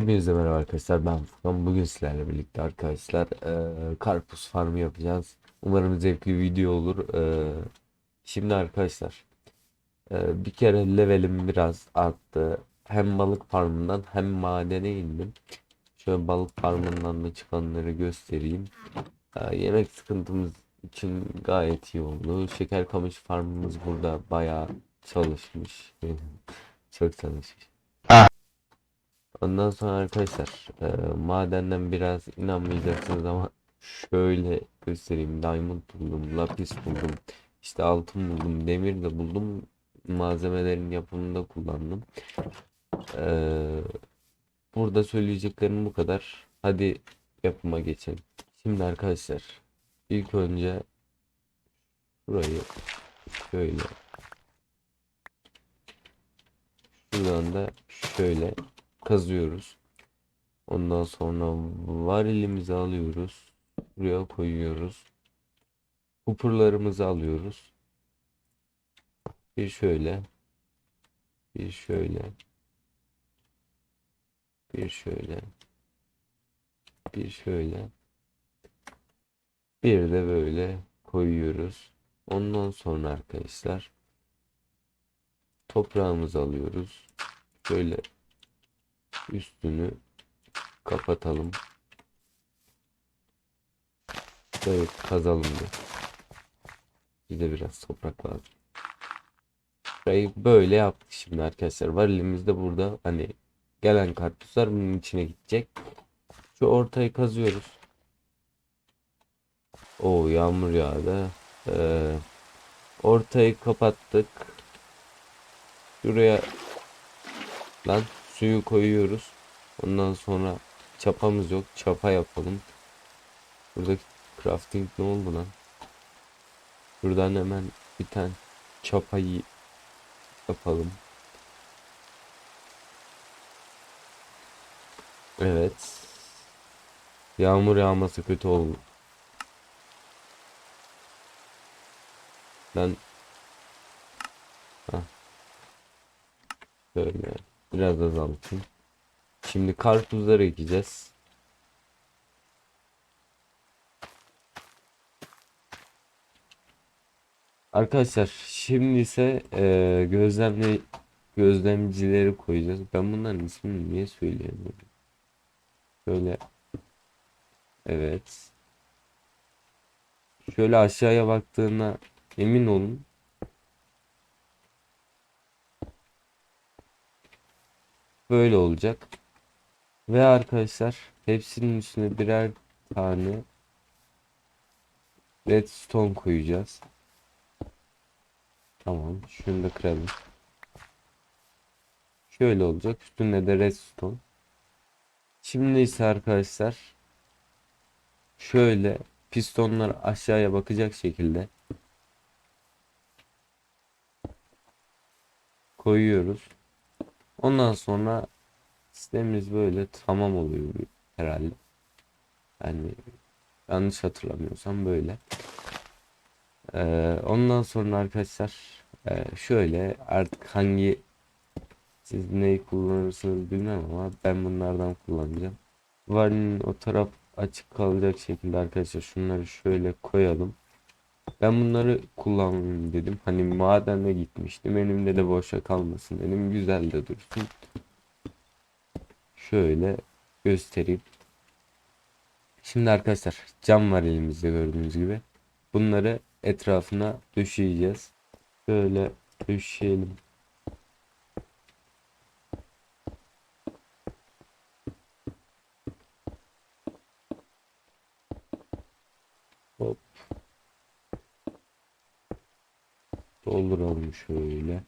Hepinize merhaba arkadaşlar ben Furkan. Bugün sizlerle birlikte arkadaşlar eee, karpuz farmı yapacağız. Umarım zevkli bir video olur. Eee, şimdi arkadaşlar eee, bir kere levelim biraz arttı. Hem balık farmından hem madene indim. Şöyle balık farmından da çıkanları göstereyim. Eee, yemek sıkıntımız için gayet iyi oldu. Şeker kamış farmımız burada bayağı çalışmış. Çok çalışmış Ondan sonra arkadaşlar e, madenden biraz inanmayacaksınız ama şöyle göstereyim. Diamond buldum, lapis buldum, işte altın buldum, demir de buldum. Malzemelerin yapımında kullandım. E, burada söyleyeceklerim bu kadar. Hadi yapıma geçelim. Şimdi arkadaşlar ilk önce burayı şöyle şuradan da şöyle kazıyoruz. Ondan sonra varilimizi alıyoruz. Buraya koyuyoruz. Hopperlarımızı alıyoruz. Bir şöyle. Bir şöyle. Bir şöyle. Bir şöyle. Bir de böyle koyuyoruz. Ondan sonra arkadaşlar toprağımızı alıyoruz. Şöyle üstünü kapatalım. Şöyle kazalım bir. Bize biraz toprak lazım. Burayı böyle yaptık şimdi arkadaşlar. Varilimiz de burada. Hani gelen karpuzlar bunun içine gidecek. Şu ortayı kazıyoruz. O yağmur yağdı. Ee, ortayı kapattık. Şuraya lan suyu koyuyoruz. Ondan sonra çapamız yok. Çapa yapalım. Buradaki crafting ne oldu lan? Buradan hemen bir tane çapayı yapalım. Evet. Yağmur yağması kötü oldu. Ben Hah. Böyle biraz azaltayım. Şimdi karpuzları ekeceğiz. Arkadaşlar şimdi ise e, gözlemle gözlemcileri koyacağız. Ben bunların ismini niye söyleyemiyorum? Şöyle evet. Şöyle aşağıya baktığına emin olun. Böyle olacak. Ve arkadaşlar hepsinin üstüne birer tane redstone koyacağız. Tamam. Şunu da kıralım. Şöyle olacak. Üstünde de redstone. Şimdi ise arkadaşlar şöyle pistonlar aşağıya bakacak şekilde koyuyoruz. Ondan sonra sistemimiz böyle tamam oluyor herhalde. Yani yanlış hatırlamıyorsam böyle. Ee, ondan sonra arkadaşlar e, şöyle artık hangi siz neyi kullanırsınız bilmem ama ben bunlardan kullanacağım. Varinin o taraf açık kalacak şekilde arkadaşlar şunları şöyle koyalım. Ben bunları kullanayım dedim. Hani madene gitmiştim. Elimde de boşa kalmasın dedim. Güzel de dursun. Şöyle göstereyim. Şimdi arkadaşlar cam var elimizde gördüğünüz gibi. Bunları etrafına döşeyeceğiz. Böyle döşeyelim. Dolduralım şöyle.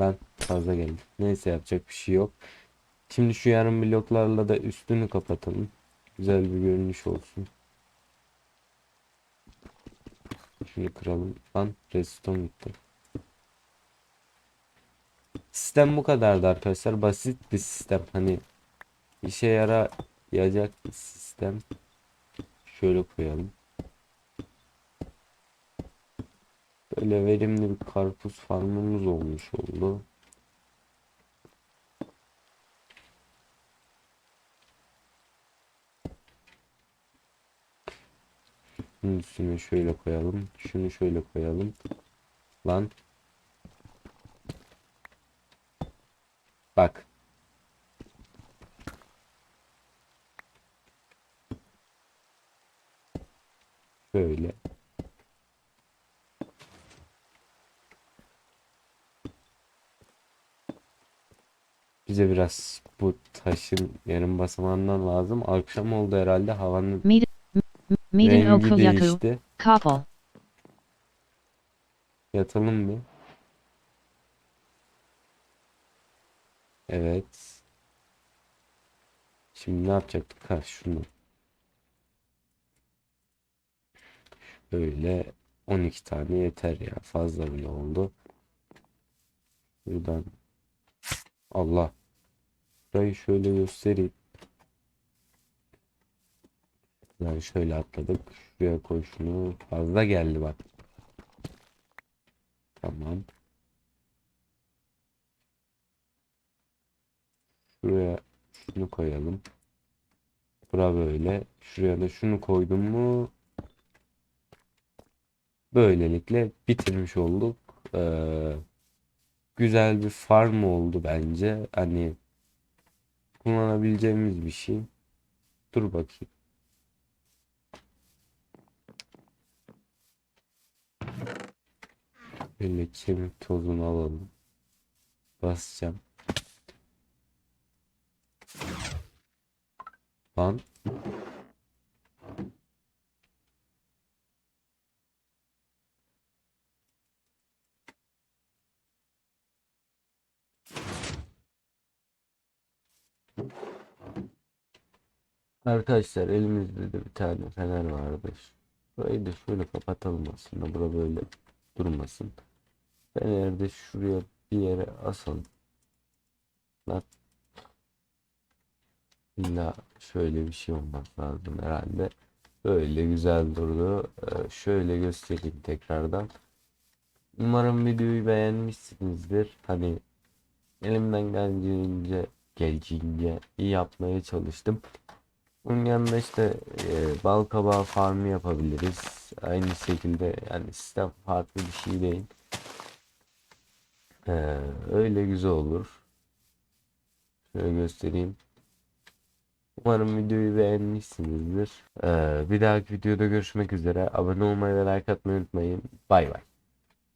Lan fazla geldi. Neyse yapacak bir şey yok. Şimdi şu yarım bloklarla da üstünü kapatalım. Güzel bir görünüş olsun. Şunu kıralım. Lan redstone gitti. Sistem bu kadardı arkadaşlar. Basit bir sistem. Hani işe yarayacak bir sistem. Şöyle koyalım. Böyle verimli bir karpuz farmımız olmuş oldu. Bunun üstüne şöyle koyalım. Şunu şöyle koyalım. Lan. Bak. Böyle. Bize biraz bu taşın yarım basamağından lazım. Akşam oldu herhalde havanın Miden rengi Okuyaku, değişti. Kapal, Yatalım mı? Evet. Şimdi ne yapacaktık? Ha şunu. Böyle 12 tane yeter ya. Fazla bile oldu. Buradan Allah. Burayı şöyle göstereyim. Yani şöyle atladık. Şuraya koy şunu. Fazla geldi bak. Tamam. Şuraya şunu koyalım. Bura böyle. Şuraya da şunu koydum mu böylelikle bitirmiş olduk. Ee, güzel bir farm oldu bence. Hani kullanabileceğimiz bir şey. Dur bakayım. Böyle kemik tozunu alalım. Basacağım. Lan. Arkadaşlar elimizde de bir tane fener vardı. Burayı da şöyle kapatalım aslında. Bura böyle durmasın. Feneri de şuraya bir yere asalım. Lan. İlla şöyle bir şey olmak lazım herhalde. Böyle güzel durdu. Ee, şöyle göstereyim tekrardan. Umarım videoyu beğenmişsinizdir. Hani elimden geldiğince geldiğince iyi yapmaya çalıştım. Bunun yanında işte e, bal kabağı farmı yapabiliriz. Aynı şekilde yani sistem farklı bir şey değil. Ee, öyle güzel olur. Şöyle göstereyim. Umarım videoyu beğenmişsinizdir. Ee, bir dahaki videoda görüşmek üzere. Abone olmayı ve like atmayı unutmayın. Bay bay.